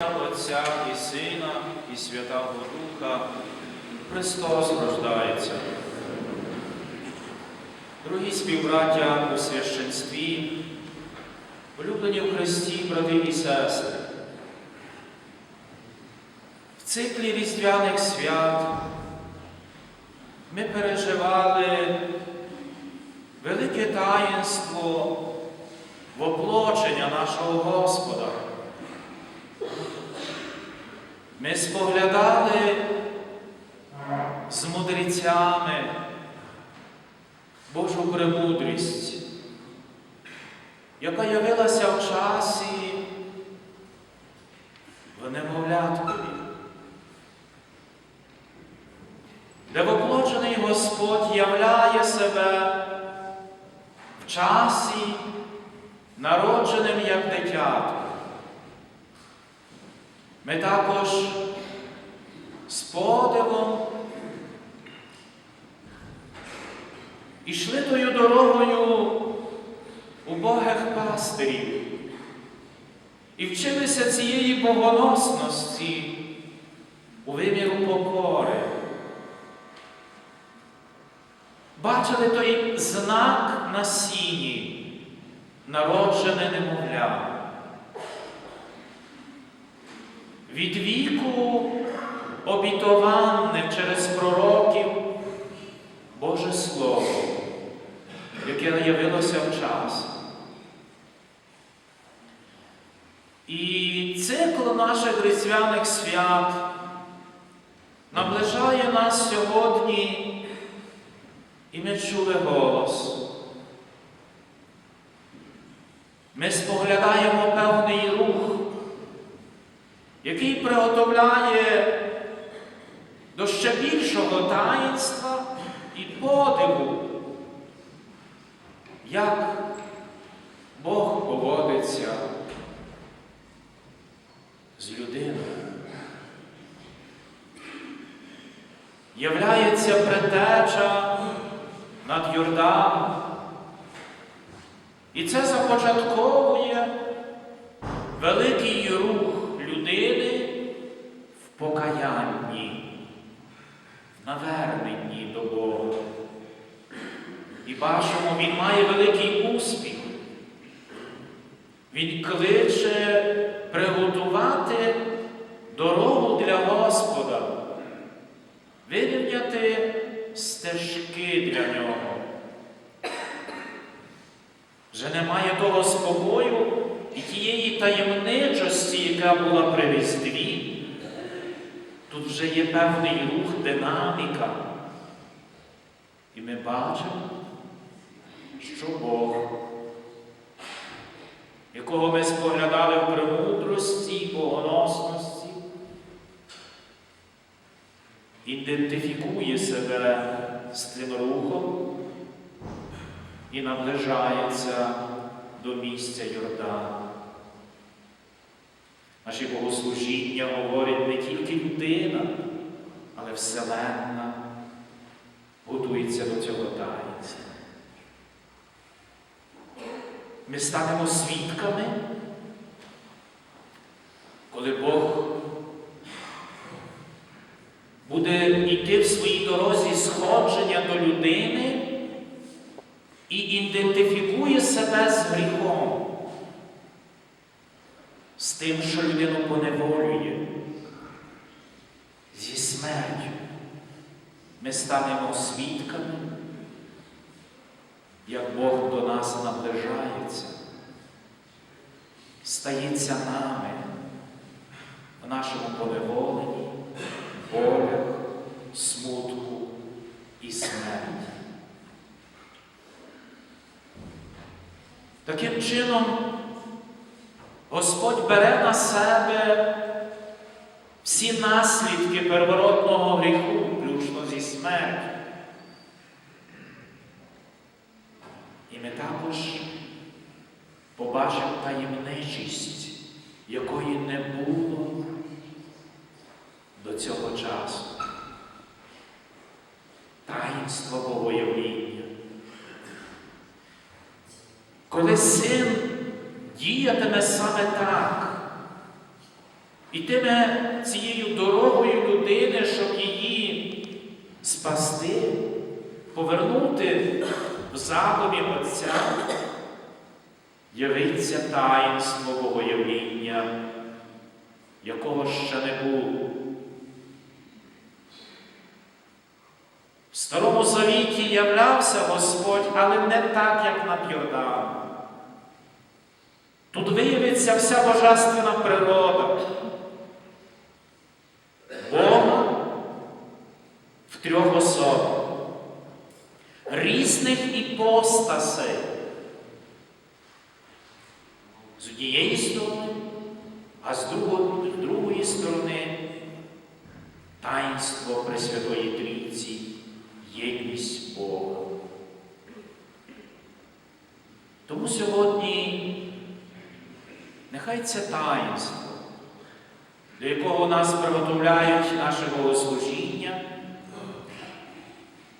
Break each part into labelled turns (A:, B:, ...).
A: Отця і Сина, і Святого Духа, Христос рождається. Дорогі співбраття у священстві, улюблені в Христі, брати і сестри, в циклі різдвяних свят ми переживали велике таїнство воплочення нашого Господа. Ми споглядали з мудрецями Божу премудрість, яка явилася в часі в немовляткові, де воплочений Господь являє себе в часі, народженим як дитятко. Ми також з подивом ішли тою дорогою убогих пастирів і вчилися цієї богоносності у виміру покори. Бачили той знак на сіні, народжене немовля. Від віку обітованне через пророків Боже Слово, яке наявилося в час. І цикл наших різдвяних свят наближає нас сьогодні, і ми чули голос. Ми споглядаємо певний приготовляє до ще більшого таїнства і подиву, як Бог поводиться з людиною. Являється предтеча над Йорданом. І це започатковує великий рух людини покаянні, наверненні до Бога. І бачимо, він має великий успіх. Він кличе приготувати дорогу для Господа, вирівняти стежки для нього. Вже немає того спокою і тієї таємничості, яка була при Різдві, тут вже є певний рух, динаміка. І ми бачимо, що Бог, якого ми споглядали в премудрості і богоносності, ідентифікує себе з тим рухом і наближається до місця Йордана. Наші богослужіння говорять не тільки людина, але Вселенна готується до цього таїнства. Ми станемо свідками, коли Бог буде йти в своїй дорозі сходження до людини і ідентифікує себе з гріхом, тим, що людину поневолює, зі смертю. Ми станемо свідками, як Бог до нас наближається, стається нами в нашому поневоленні, болях, смутку і смерті. Таким чином, Господь бере на себе всі наслідки первородного гріху, включно зі смертю. І ми також побачимо таємничість, якої не було до цього часу. Таїнство Богоявління. Коли син діятиме саме так, ітиме цією дорогою людини, щоб її спасти, повернути в задумі Отця, явиться таїнство Богоявління, якого ще не було. В Старому Завіті являвся Господь, але не так, як на Йордану. Тут виявиться вся божественна природа. Бога в трьох особах, різних іпостасей. З однієї сторони, а з другої, другої сторони таїнство Пресвятої Трійці, єдність Бога. Тому сьогодні нехай це таїнство, до якого нас приготовляють наше богослужіння,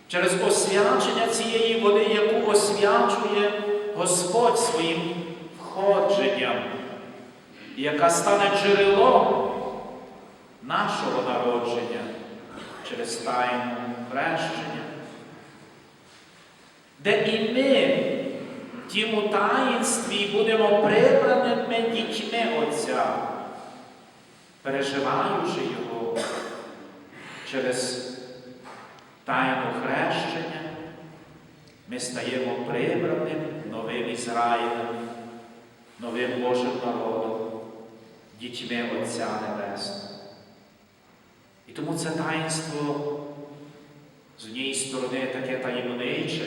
A: через освячення цієї води, яку освячує Господь своїм входженням, яка стане джерелом нашого народження через тайну хрещення, де і ми тім таїнстві будемо прибраними дітьми Отця, переживаючи його через тайну хрещення, ми стаємо прибраним новим Ізраїлем, новим Божим народом, дітьми Отця Небесного. І тому це таїнство з однієї сторони таке таємниче,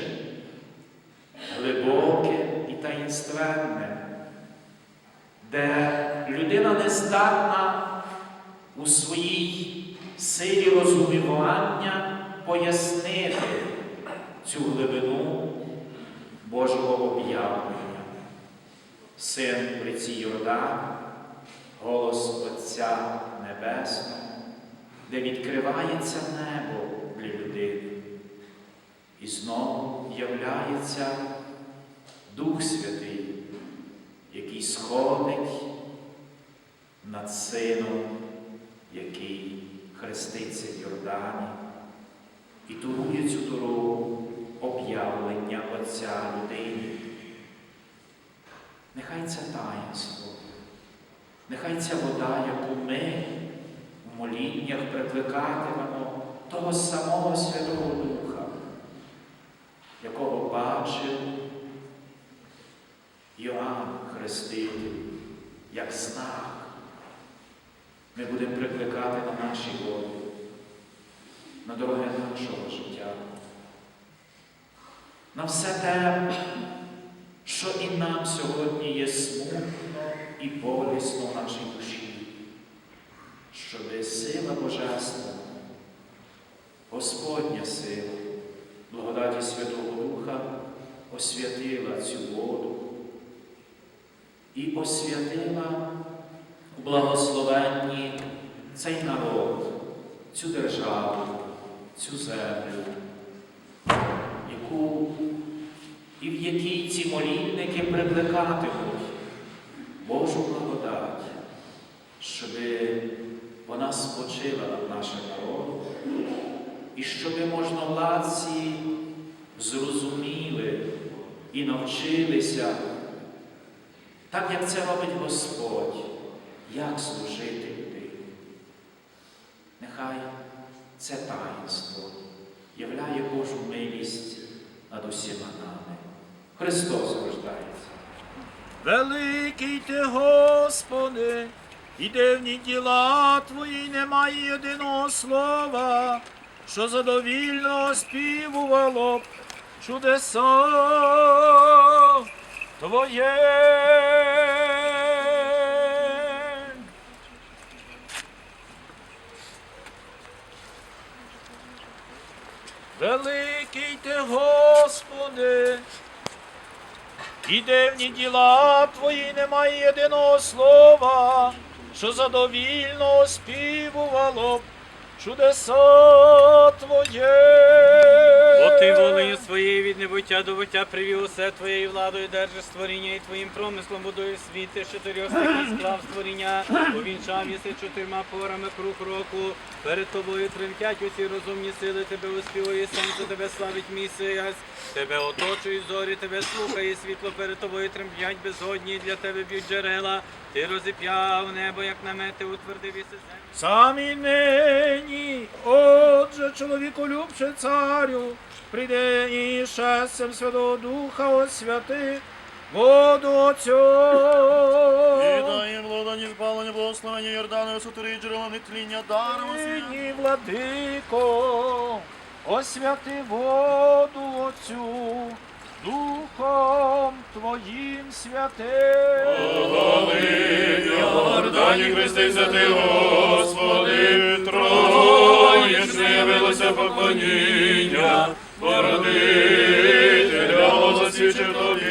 A: глибоке і таїнственне, де людина не здатна у своїй силі розумівання пояснити цю глибину Божого об'явлення. Син в ріці Йордан, голос Отця Небесного, де відкривається небо для людини. І знову являється Дух Святий, який сходить над сином, який хреститься в Йордані, і турує цю дорогу об'явлення Отця людини. Нехай це таїнство, нехай ця вода, яку ми в моліннях прикликатимемо того самого Святого Духа, якого бачив Йоанн як знак. Ми будемо прикликати на наші води, на дороги нашого життя, на все те, що і нам сьогодні є смутно і болісно в нашій душі, щоби сила Божественна, Господня сила, благодаті Святого Духа освятила цю воду і освятила у благословенні цей народ, цю державу, цю землю, яку і в якій ці молільники прикликатимуть Божу благодать, щоби вона спочила над нашим народом, і щоби можновладці зрозуміли і навчилися, так як це робить Господь, як служити людині. Нехай це таїнство являє Божу милість над усіма нами. Христос рождається.
B: Великий ти, Господи, і дивні діла Твої немає єдиного слова, що задовільно співувало б чудеса Твоє. Великий ти, Господи, і дивні діла Твої немає єдиного слова, що задовільно співувало
A: чудеса Твоє.
C: Бо ти волею своєю від небуття до буття привів усе твоєю владою, держиш створіння і твоїм промислом будуєш світи, чотирьох стихій склав створіння, увінчав єси чотирма порами круг року. Перед тобою тремтять усі розумні сили, тебе успівує сонце, тебе славить місяць, тебе оточують зорі, тебе слухає світло, перед тобою тремтять безодні, для тебе б'ють джерела. Ти розіп'яв небо, як намети, утвердив іси землю.
A: Самі нині, отже, чоловіку любче царю, прийде і шестем Святого Духа освяти, воду оцю.
D: І дає владані збавлення, благословення Йордана, висотори джерела нетління, даром освіяння.
A: Нині, владико, освяти воду оцю, Духом Твоїм святим.
D: дані Христи ти, Господи, Троєчне явилося поклоніння, породителя, засвідчив тобі